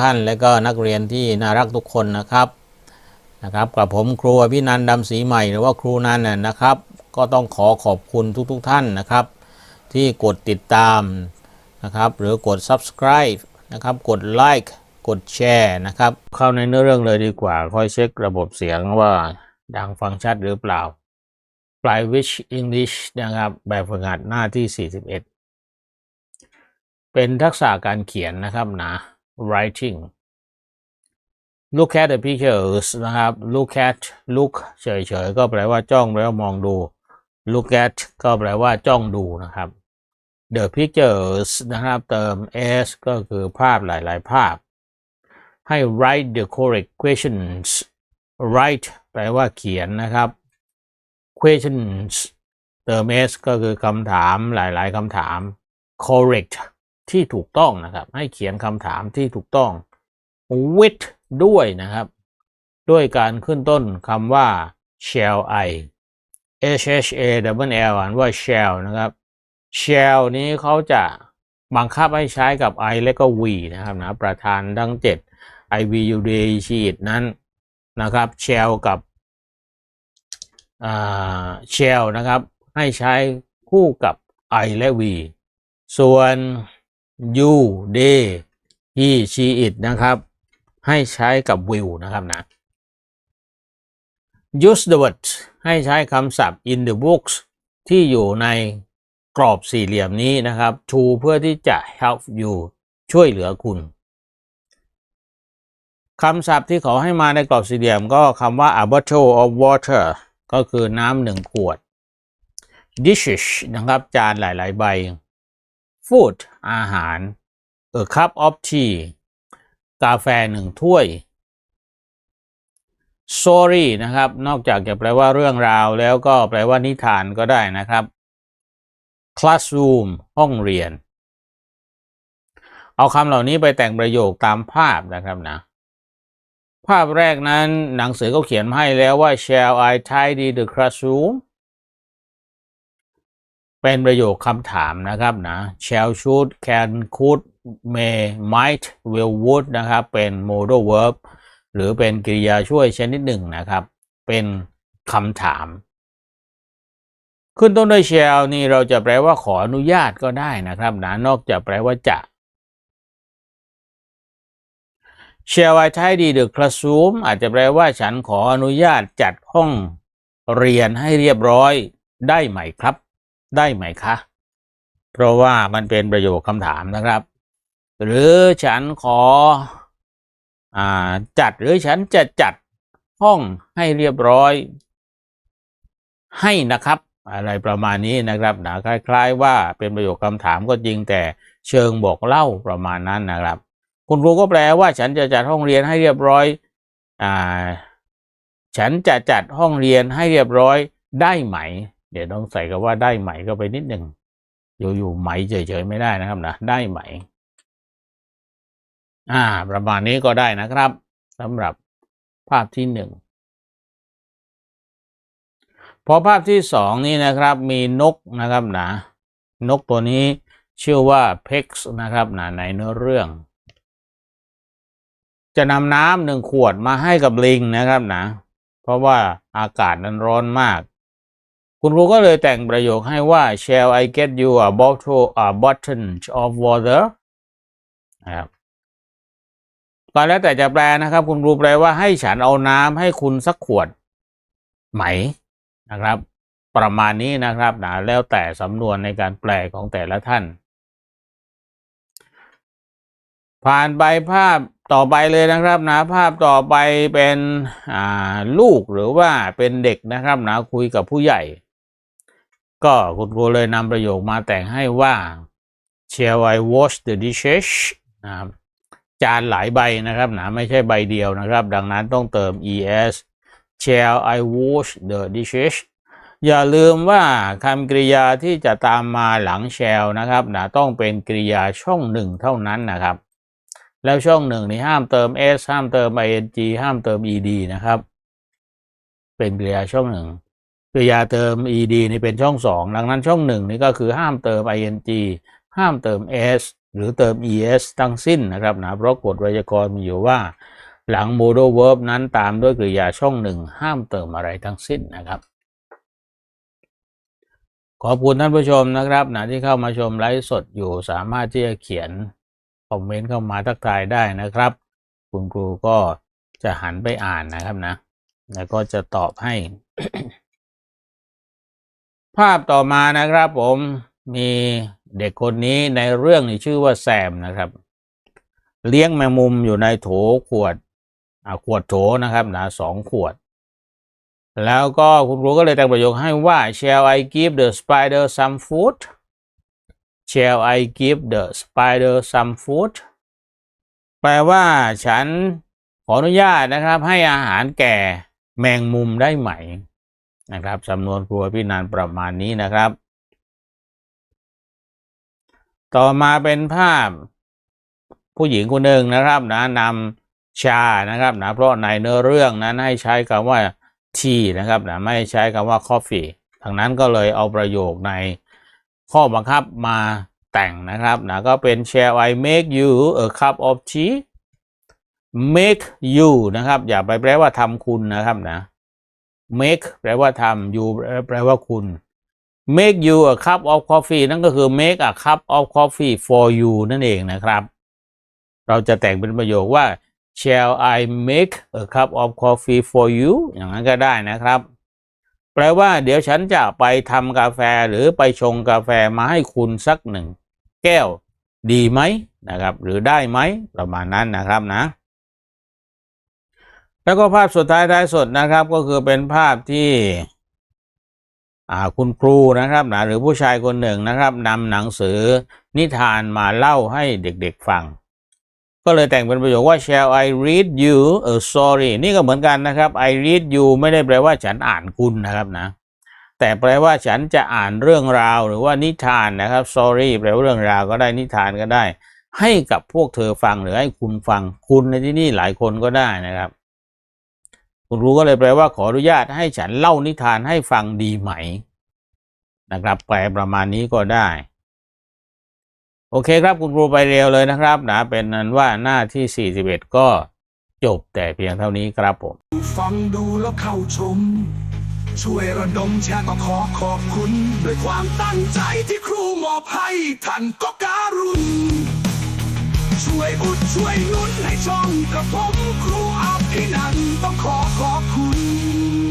ท่าน และก็นักเรียนที่น่ารักทุกคนนะครับนะครับกับผมครูพี่นันดำศรีใหม่หรือว่าครูนันน่ะนะครับ ก็ต้องขอขอบคุณทุกๆทท่านนะครับ ที่กดติดตามนะครับหรือกด subscribe นะครับกดไลค์กดแชร์นะครับเข้าในเนื้อเรื่องเลยดีกว่า ค่อยเช็คระบบเสียงว่าดังฟังชัดหรือเปล่า f l y w i s h English นะครับ แบบฝึกหัดหน้าที่ 41 เป็นทักษะการเขียนนะครับนะ writing look at the pictures นะครับ look at look เฉยๆ ก็แปลว่าจ้องแปลว่ามองดู look at ก็แปลว่าจ้องดูนะครับ the pictures นะครับ เติม s ก็คือภาพหลายๆ ภาพ ให้ write the correct questions write แปลว่าเขียนนะครับ questions เติม s ก็คือคำถามหลายๆคำถาม correct ที่ถูกต้องนะครับ ให้เขียนคำถามที่ถูกต้อง with ด้วยนะครับ ด้วยการขึ้นต้นคำว่า shall I h h a w l อ่านว่า shall นะครับ shall นี้เขาจะบังคับให้ใช้กับ I และก็ we นะครับนะประธานทั้ง 7 I v u d she นั้นนะครับ shall กับ shall นะครับ ให้ใช้คู่กับ I และ we ส่วน you they he she it นะครับ ให้ใช้กับ will นะครับนะ use the word ให้ใช้คำศัพท์ in the books ที่อยู่ในกรอบสี่เหลี่ยมนี้นะครับ to เพื่อที่จะ help you ช่วยเหลือคุณคำศัพท์ที่เขาให้มาในกรอบสี่เหลี่ยมก็คำว่า a bottle of water ก็คือน้ำหนึ่งขวด dishes นะครับ จานหลาย ๆ ใบ food อาหาร a cup of tea กาแฟหนึ่งถ้วย story นะครับ นอกจากจะแปลว่าเรื่องราวแล้วก็แปลว่านิทานก็ได้นะครับ classroom ห้องเรียน เอาคำเหล่านี้ไปแต่งประโยคตามภาพนะครับนะ ภาพแรกนั้นหนังสือก็เขียนให้แล้วว่า shall I tidy the classroom เป็นประโยคคำถามนะครับนะ shall should can could may might will would นะครับ เป็น modal verb หรือเป็นกริยาช่วยชนิดหนึ่งนะครับ เป็นคำถาม ขึ้นต้นด้วย shall นี่เราจะแปลว่าขออนุญาตก็ได้นะครับนะนอกจากแปลว่าจะ shall I tidy the classroom อาจจะแปลว่าฉันขออนุญาตจัดห้องเรียนให้เรียบร้อยได้ไหมครับ ได้ไหมคะ เพราะว่ามันเป็นประโยคคำถามนะครับ หรือฉันขออจัดหรือฉันจะจัดห้องให้เรียบร้อย ให้นะครับ อะไรประมาณนี้นะครับนะคล้าย ๆ ว่าเป็นประโยคคำถามก็จริงแต่เชิงบอกเล่าประมาณนั้นนะครับ คุณครูก็แปลว่าฉันจะจัดห้องเรียนให้เรียบร้อยอ่าฉันจะจัดห้องเรียนให้เรียบร้อยได้ไหม เดี๋ยวต้องใส่กับว่าได้ไหมก็ไปนิดหนึ่งอยู่ๆไหมเฉยๆไม่ได้นะครับนะได้ไหม อ่า ประมาณนี้ก็ได้นะครับสำหรับภาพที่หนึ่งพอภาพที่สองนี้นะครับมีนกนะครับนะนกตัวนี้ชื่อว่าเพ็กซ์นะครับนะในเนื้อเรื่อง จะนำน้ำหนึ่งขวดมาให้กับลิงนะครับนะ เพราะว่าอากาศนั้นร้อนมาก คุณครูก็เลยแต่งประโยคให้ว่า shall I get you a bottle a bottle of water นะครับก็แล้วแต่จะแปลนะครับ คุณครูแปลว่าให้ฉันเอาน้ำให้คุณสักขวดไหมนะครับ ประมาณนี้นะครับนะแล้วแต่สำนวนในการแปลของแต่ละท่าน ผ่านไปภาพต่อไปเลยนะครับนะภาพต่อไปเป็นลูกหรือว่าเป็นเด็กนะครับนะคุยกับผู้ใหญ่ ก็คุณครูเลยนำประโยคมาแต่งให้ว่า shall I wash the dishes นะครับจานหลายใบนะครับนะไม่ใช่ใบเดียวนะครับ ดังนั้นต้องเติม es shall I wash the dishes อย่าลืมว่าคำกริยาที่จะตามมาหลัง shall นะครับนะต้องเป็นกริยาช่องหนึ่งเท่านั้นนะครับ แล้วช่องหนึ่งนี่ห้ามเติม s ห้ามเติม ing ห้ามเติม ed นะครับ เป็นกริยาช่องหนึ่ง กริยาเติม ed นี่เป็นช่องสองดังนั้นช่องหนึ่งนี่ก็คือห้ามเติม ing ห้ามเติม s หรือเติม es ทั้งสิ้นนะครับนะเพราะกฎไวยากรณ์มีอยู่ว่า หลัง modal verb นั้นตามด้วยกริยาช่องหนึ่งห้ามเติมอะไรทั้งสิ้นนะครับขอบคุณท่านผู้ชมนะครับนะที่เข้ามาชมไลฟ์สดอยู่สามารถที่จะเขียนคอมเมนต์เข้ามาทักทายได้นะครับ คุณครูก็จะหันไปอ่านนะครับนะ แล้วก็จะตอบให้ ภาพต่อมานะครับผมมีเด็กคนนี้ในเรื่องนี้ชื่อว่าแซมนะครับ เลี้ยงแมงมุมอยู่ในโถขวดอ่าขวดโถนะครับหนะสองขวด แล้วก็คุณครูก็เลยแต่งประโยคให้ว่า shall I give the spider some food shall I give the spider some food แปลว่าฉันขออนุญาตนะครับ ให้อาหารแก่แมงมุมได้ไหม นะครับสำนวนครัวพี่นันประมาณนี้นะครับ ต่อมาเป็นภาพ ผู้หญิงคนหนึ่งนะครับนะนำชานะครับนะเพราะในเนื้อเรื่องนั้นให้ใช้คำว่าทีนะครับนะไม่ใช้คำว่า coffee ทางนั้นก็เลยเอาประโยคในข้อบังคับมาแต่งนะครับนะก็เป็น shall I make you a cup of tea make you นะครับ อย่าไปแปลว่าทำคุณนะครับนะ make แปลว่าทำ you แปลว่าคุณ make you a cup of coffee นั่นก็คือ make a cup of coffee for you นั่นเองนะครับ เราจะแต่งเป็นประโยคว่า shall I make a cup of coffee for you อย่างนั้นก็ได้นะครับ แปลว่าเดี๋ยวฉันจะไปทำกาแฟหรือไปชงกาแฟมาให้คุณสักหนึ่ง แก้วดีไหมนะครับ หรือได้ไหมประมาณนั้นนะครับนะ แล้วก็ภาพสุดท้ายท้ายสุดนะครับ ก็คือเป็นภาพที่คุณครูนะครับนะหรือผู้ชายคนหนึ่งนะครับนำหนังสือนิทานมาเล่าให้เด็กๆฟัง ก็เลยแต่งเป็นประโยคว่า shall I read you a story นี่ก็เหมือนกันนะครับ I read you ไม่ได้แปลว่าฉันอ่านคุณนะครับนะ แต่แปลว่าฉันจะอ่านเรื่องราวหรือว่านิทานนะครับ story แปลว่าเรื่องราวก็ได้นิทานก็ได้ ให้กับพวกเธอฟังหรือให้คุณฟังคุณในที่นี่หลายคนก็ได้นะครับ คุณครูก็เลยแปลว่าขออนุญาตให้ฉันเล่านิทานให้ฟังดีไหม นะครับ แปลประมาณนี้ก็ได้ โอเคครับคุณครูไปเร็วเลยนะครับนะเป็นนั้นว่าหน้าที่ 41 ก็จบแต่เพียงเท่านี้ครับผม ฟังดูแล้วเข้าชม ช่วยระดมแชร์ก็ขอขอบคุณ ด้วยความตั้งใจที่ครูมอบให้ท่านก็การุณช่วยอุดช่วยนุนให้ช่องกับผมครูอา พี่นั้นต้องขอขอบคุณ